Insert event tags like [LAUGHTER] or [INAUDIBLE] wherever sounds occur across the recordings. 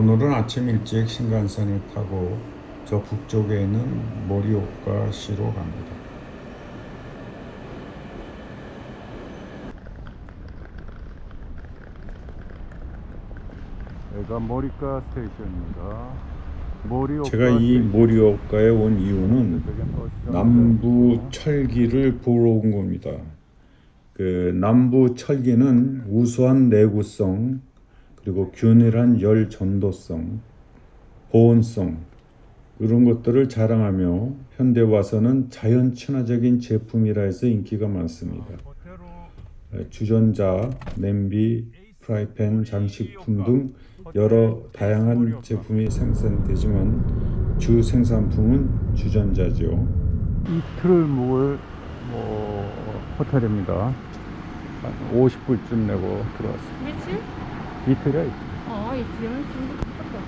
오늘은 아침 일찍 신간선을 타고 저 북쪽에 있는 모리오카시로 갑니다. 여기가 모리카 스테이션입니다. 모리오카 제가 이. 모리오카에 온 이유는 정류장이고요. 남부 철기를 보러 온 겁니다. 그 남부 철기는 우수한 내구성 그리고 균일한 열 전도성, 보온성 이런 것들을 자랑하며 현대 와서는 자연 친화적인 제품이라 해서 인기가 많습니다. 주전자, 냄비, 프라이팬, 장식품 등 여러 다양한 제품이 생산되지만 주 생산품은 주전자죠. 이틀을 묵을 뭐 호텔입니다. 한 50불쯤 내고 들어왔습니다. 며칠? 이틀이야 이틀. 어, 이틀이면 중국 갔다.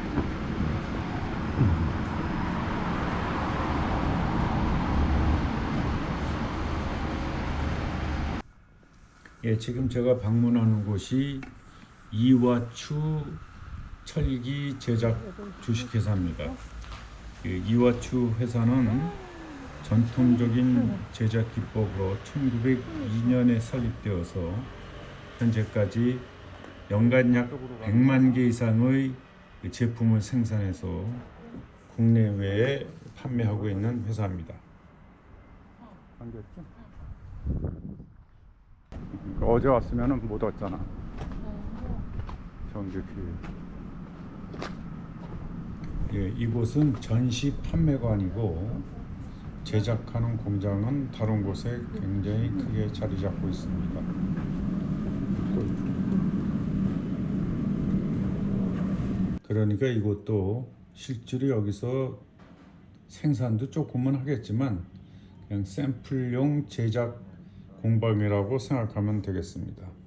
예, 지금 제가 방문하는 곳이 이와추 철기 제작 주식회사입니다. 그 이와추 회사는 전통적인 제작 기법으로 1902년에 설립되어서 현재까지 연간 약 100만 개 이상의 그 제품을 생산해서 국내외에 판매하고 있는 회사입니다. 안겼죠? 어제 왔으면은 못 왔잖아. 정규 퀴. 예, 이곳은 전시 판매관이고 제작하는 공장은 다른 곳에 굉장히 크게 자리 잡고 있습니다. 그러니까 이것도 실제로 여기서 생산도 조금은 하겠지만 그냥 샘플용 제작 공방이라고 생각하면 되겠습니다.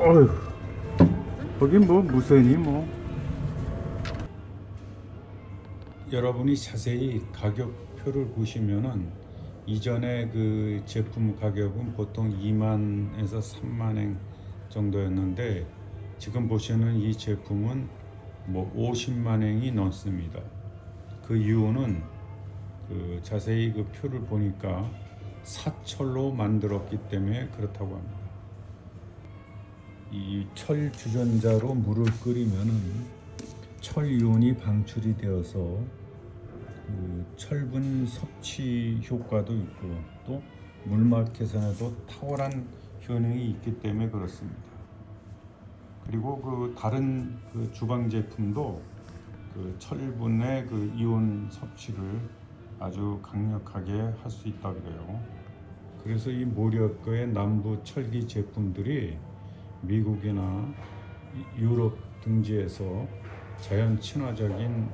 어휴. 거기 뭐 무쇠니 뭐. 여러분이 자세히 가격표를 보시면은 이전에 그 제품 가격은 보통 2만에서 3만엔 정도였는데 지금 보시는 이 제품은 뭐 50만엔이 넘습니다. 그 이유는 그 자세히 그 표를 보니까 사철로 만들었기 때문에 그렇다고 합니다. 이 철 주전자로 물을 끓이면은 철 이온이 방출이 되어서 그 철분 섭취 효과도 있고 또 물맛 개선에도 탁월한 효능이 있기 때문에 그렇습니다. 그리고 그 다른 그 주방 제품도 그 철분의 그 이온 섭취를 아주 강력하게 할 수 있다 그래요. 그래서 이 모리어커의 남부 철기 제품들이 미국이나 이- 유럽 등지에서 자연 친화적인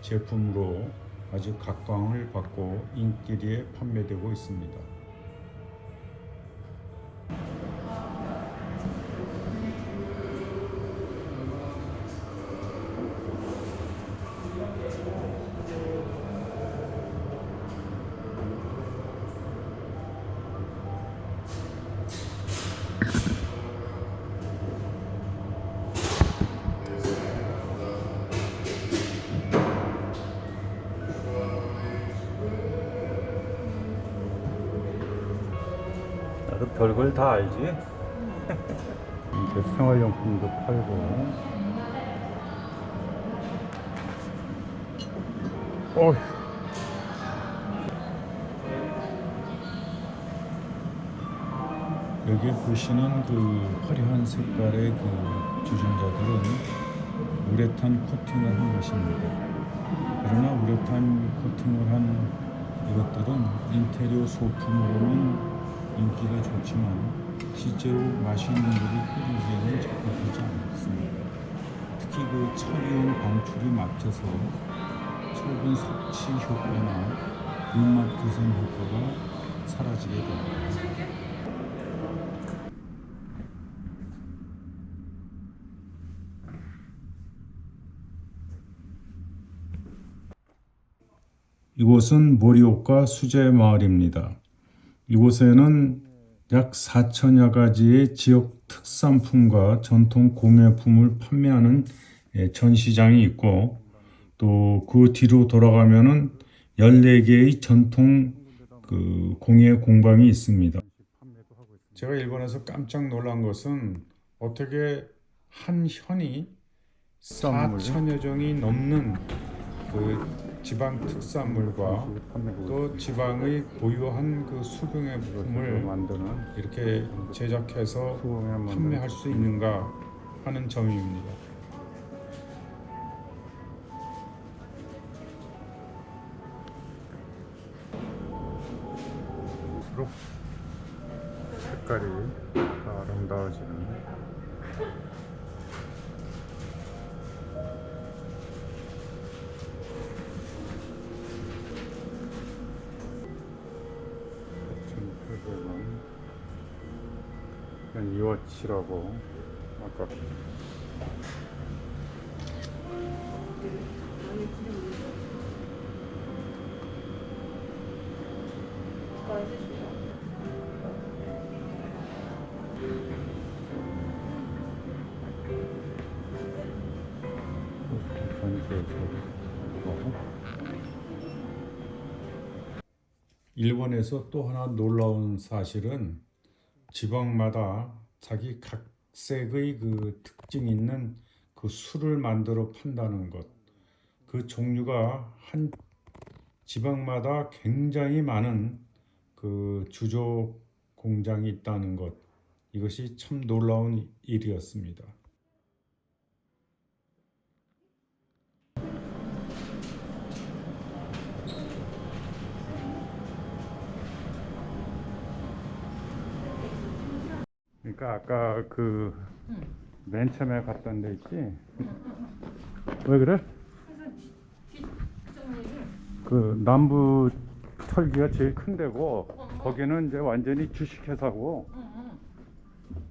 제품으로 아주 각광을 받고 인기리에 판매되고 있습니다. 별걸 다 알지. [LAUGHS] 이제 생활용품도 팔고. 어휴. 여기 보시는 그 화려한 색깔의 그 주전자들은 우레탄 코팅을 한 것입니다. 그러나 우레탄 코팅을 한 이것들은 인테리어 소품으로는 인기가 좋지만 실제로 마시는 분들이 끓이기에는 적합하지 않습니다. 특히 그 철이온 방출이 막혀서 철분 섭취 효과나 입맛 개선 효과가 사라지게 됩니다. 이곳은 모리오카 수제 마을입니다. 이곳에는 약 4천여 가지의 지역 특산품과 전통 공예품을 판매하는 예, 전시장이 있고 또 그 뒤로 돌아가면은 14개의 전통 그 공예 공방이 있습니다. 제가 일본에서 깜짝 놀란 것은 어떻게 한 현이 쌈물. 4천여 종이 넘는 그 지방 특산물과 또 지방의 고유한 그 수경의 품을 만드는 이렇게 제작해서 판매할 수 있는가 하는 점입니다. 이건 이워치라고 아까. 일본에서 또 하나 놀라운 사실은 지방마다 자기 각색의 그 특징 있는 그 술을 만들어 판다는 것. 그 종류가 한 지방마다 굉장히 많은 그 주조 공장이 있다는 것. 이것이 참 놀라운 일이었습니다. 그러니까 아까 그 맨 처음에 갔던 데 있지? 왜 그래? 그 남부 털기가 제일 큰 데고 거기는 이제 완전히 주식회사고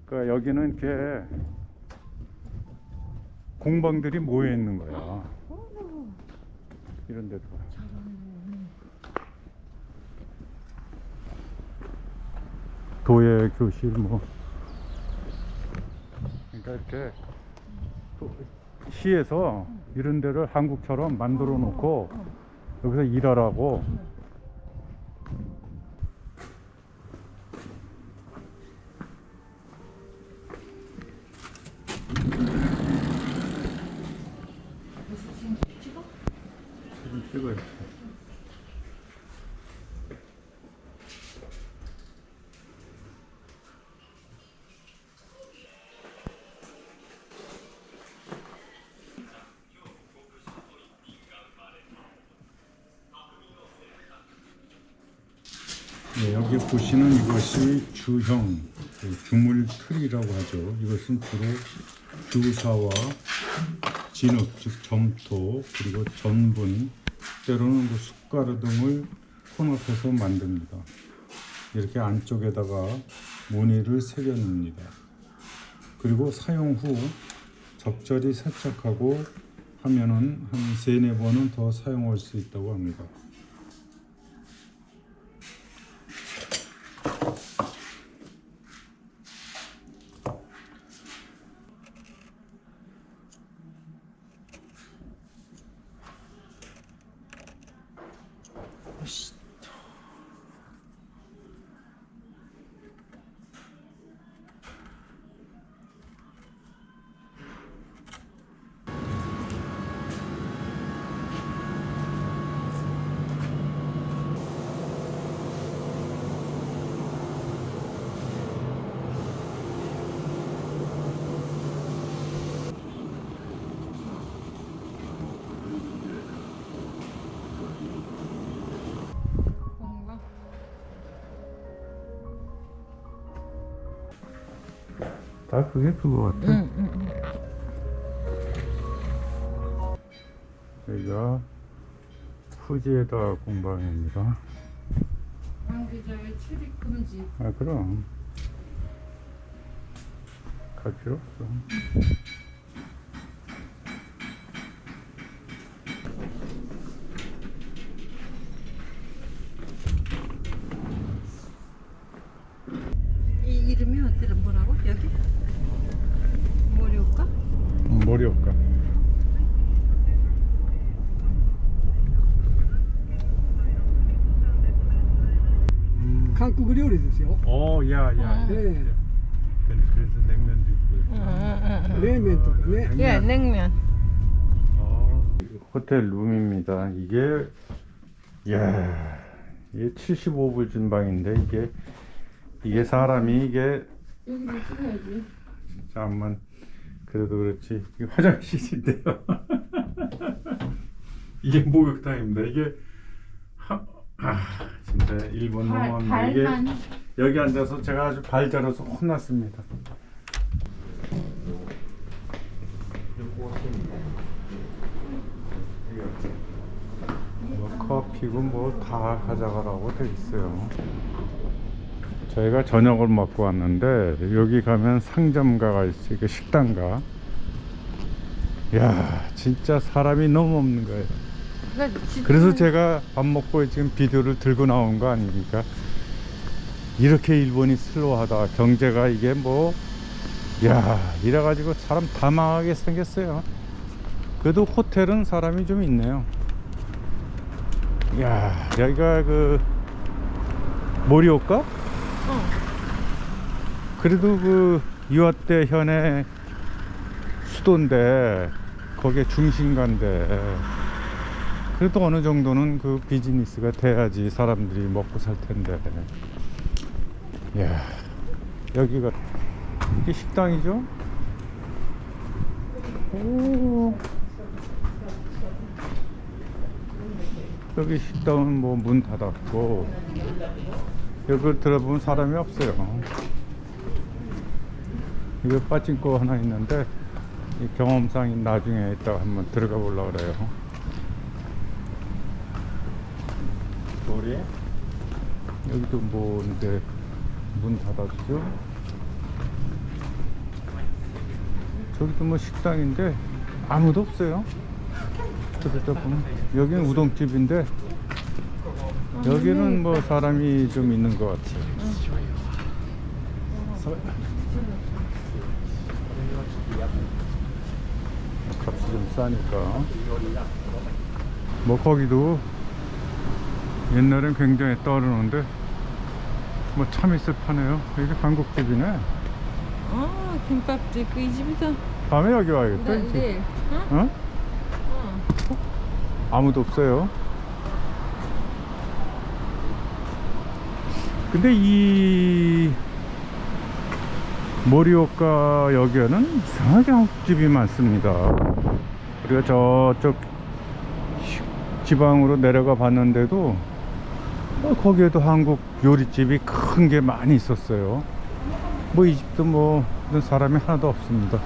그러니까 여기는 이렇게 공방들이 모여 있는 거야. 이런 데도. 도예 교실 뭐 이렇게 또 시에서 이런 데를 한국처럼 만들어 놓고 여기서 일하라고 지금 찍어요. 네, 여기 보시는 이것이 주형, 그 주물 틀이라고 하죠. 이것은 주로 주사와 진흙, 즉 점토, 그리고 전분, 때로는 그 숟가루 등을 혼합해서 만듭니다. 이렇게 안쪽에다가 무늬를 새겨 놓습니다. 그리고 사용 후 적절히 세척하고 하면은 한 세네 번은 더 사용할 수 있다고 합니다. 뭔가? 다 그게 그거 같아. 응, 응, 응. 여기가 후지에다 공방입니다. 관계자의 출입 금지. 아 그럼 갈 필요 없어. 이 이름이 어때라 뭐라고 여기? 뭐려울까? 음, 머리 없까? 한국 料理ですよ。 어, 야, 야. え 그래서 냉면도 있고. え冷麺とかね。 예, 냉면. 호텔 룸입니다. 이게 야, 이게 75불 준방인데 이게 이게 사람이 이게 여기를 찍어야지. 잠만 그래도 그렇지 이게 화장실인데요. [LAUGHS] 이게 목욕탕입니다. 이게 하, 아 진짜 일본 발, 너무합니다. 이게 발만. 여기 앉아서 제가 아주 발 자라서 혼났습니다. 뭐 커피고 뭐다 가져가라고 돼 있어요. 저희가 저녁을 먹고 왔는데 여기 가면 상점가가 있어요. 그 식당가. 야 진짜 사람이 너무 없는 거예요. 그러니까 지- 그래서 제가 밥 먹고 지금 비디오를 들고 나온 거 아닙니까? 이렇게 일본이 슬로하다. 경제가 이게 뭐, 야, 이래가지고 사람 다 망하게 생겼어요. 그래도 호텔은 사람이 좀 있네요. 야, 여기가 그, 모리오카? 어. 그래도 그, 이와떼 현의 수도인데, 거기에 중심가인데, 그래도 어느 정도는 그 비즈니스가 돼야지 사람들이 먹고 살 텐데. 야 여기가 이게 식당이죠? 오. 여기 식당은 뭐 문 닫았고 여기 들어보면 사람이 없어요. 이거 빠진거 하나 있는데 이 경험상 나중에 이따가 한번 들어가 보려고 그래요. 머리 여기도 뭐인데 문 닫아주죠 저기도 뭐 식당인데 아무도 없어요 그러다 보면 여기는 우동집인데 여기는 뭐 사람이 좀 있는 것 같아요 값이 좀 싸니까 뭐 거기도 옛날엔 굉장히 떠오르는데 뭐 참 있을 파네요 이게 한국집이네 아, 김밥집 그이 집이다. 다음에 여기 와야겠다 네. 네. 어? 어? 어. 아무도 없어요 근데 이 모리오카 여기에는 이상하게 한국집이 많습니다. 우리가 저쪽 시- 지방으로 내려가 봤는데도 어, 거기에도 한국 요리집이 큰 게 많이 있었어요. 뭐 이 집도 뭐 사람이 하나도 없습니다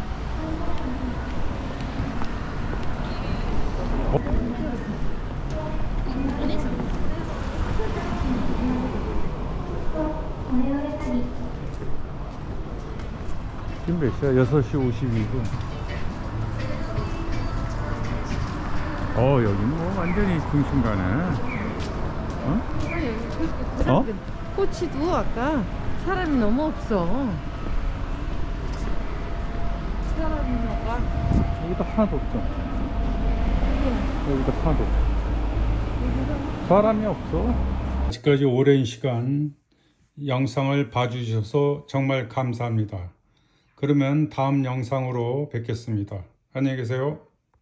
시야? 6시 52분. 어, 여기는 뭐 완전히 중심가네. 어? 어? 꼬치도 아까 사람이 너무 없어. 사람이 너가 여기도 하나도 없죠. 여기도 하나도 없어. 사람이 없어. 아직까지 오랜 시간 영상을 봐주셔서 정말 감사합니다. 그러면 다음 영상으로 뵙겠습니다. 안녕히 계세요.